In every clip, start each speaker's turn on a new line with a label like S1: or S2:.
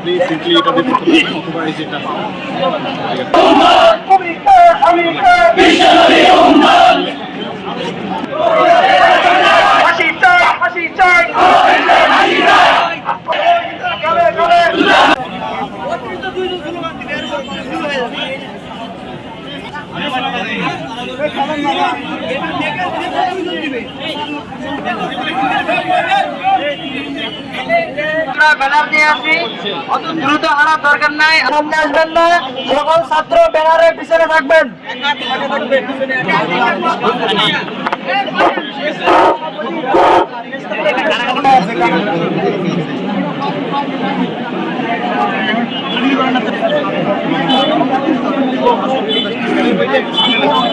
S1: আপনি সিম্পলি এটা করতে পারেন অথবা এই যেটা
S2: গলে গলে
S3: দ্রুত হারার দরকার নাই
S2: সামনে আসবেন না সকল ছাত্র ব্যানারের পিছনে থাকবেন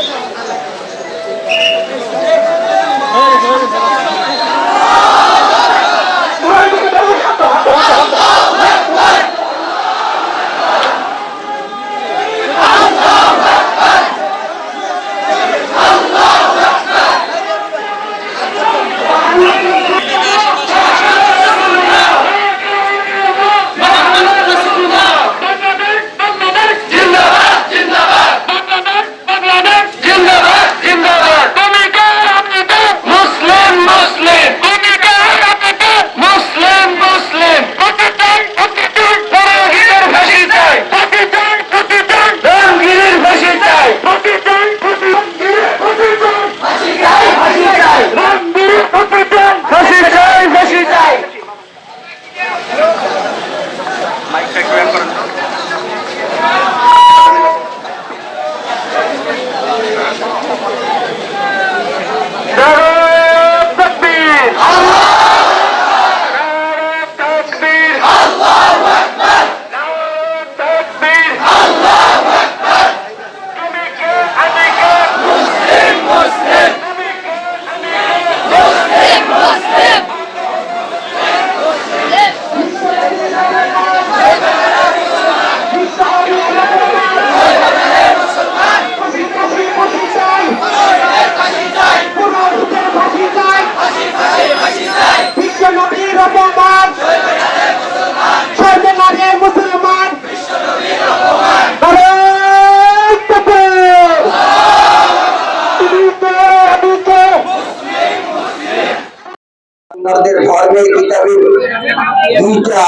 S2: Thank you.
S4: আপনাদের ধর্মের কিতাবে দুইটা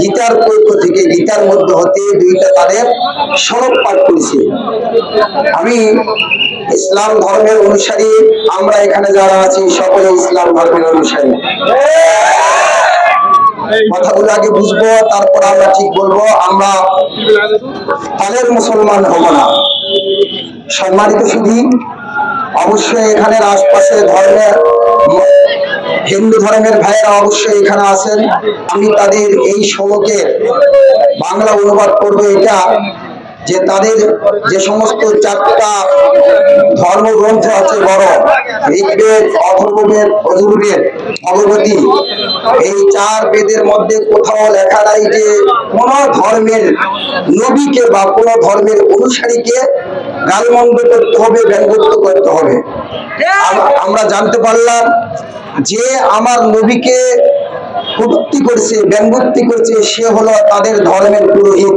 S4: গীতার পক্ষ থেকে, গীতার মধ্যে হতে দুইটা তাদের সড়ক পাঠ করেছে। আমি ইসলাম ধর্মের অনুসারী, আমরা এখানে যারা আছি সকলে ইসলাম ধর্মের অনুসারী। কথাগুলো আগে বুঝব, তারপর আমরা ঠিক বলব, আমরা তাদের মুসলমান হব না। সম্মানিত শুধু অবশ্যই এখানের আশপাশে ধর্মের হিন্দু ধর্মের ভাইয়েরা অবশ্যই এখানে আছেন। আমি তাদের এই শ্লোকের বাংলা অনুবাদ করব এটা যে তাদের যে সমস্ত চারটা ধর্মগ্রন্থ আছে বড় ঋগ্বেদ, অথর্ববেদ অজুর্বেদ ভগবতী এই চার বেদের মধ্যে কোথাও লেখা নাই যে কোন ধর্মের নবীকে বা কোন ধর্মের অনুসারীকে গালমন্দ করতে হবে, ব্যঙ্গত্ব করতে হবে। আমরা জানতে পারলাম যে আমার নবীকে কটূক্তি করছে, ব্যঙ্গোক্তি করছে, সে হলো তাদের ধর্মের পুরোহিত।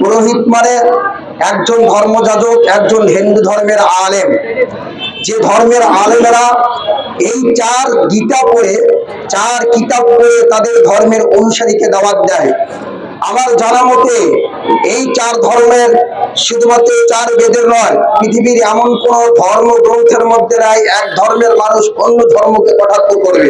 S4: পুরোহিত মানে একজন ধর্মযাজক, একজন হিন্দু ধর্মের আলেম। যে ধর্মের আলেমেরা এই চার গীতা পড়ে, চার কিতাব পড়ে তাদের ধর্মের অনুসারীকে দাওয়াত দেয়। আমার জানা মতে এই চার ধর্মের শুধুমাত্র চার বেদের নয়, পৃথিবীর এমন কোন ধর্ম গ্রন্থের মধ্যে নাই, এক ধর্মের মানুষ অন্য ধর্মকে কটাক্ষ করবে।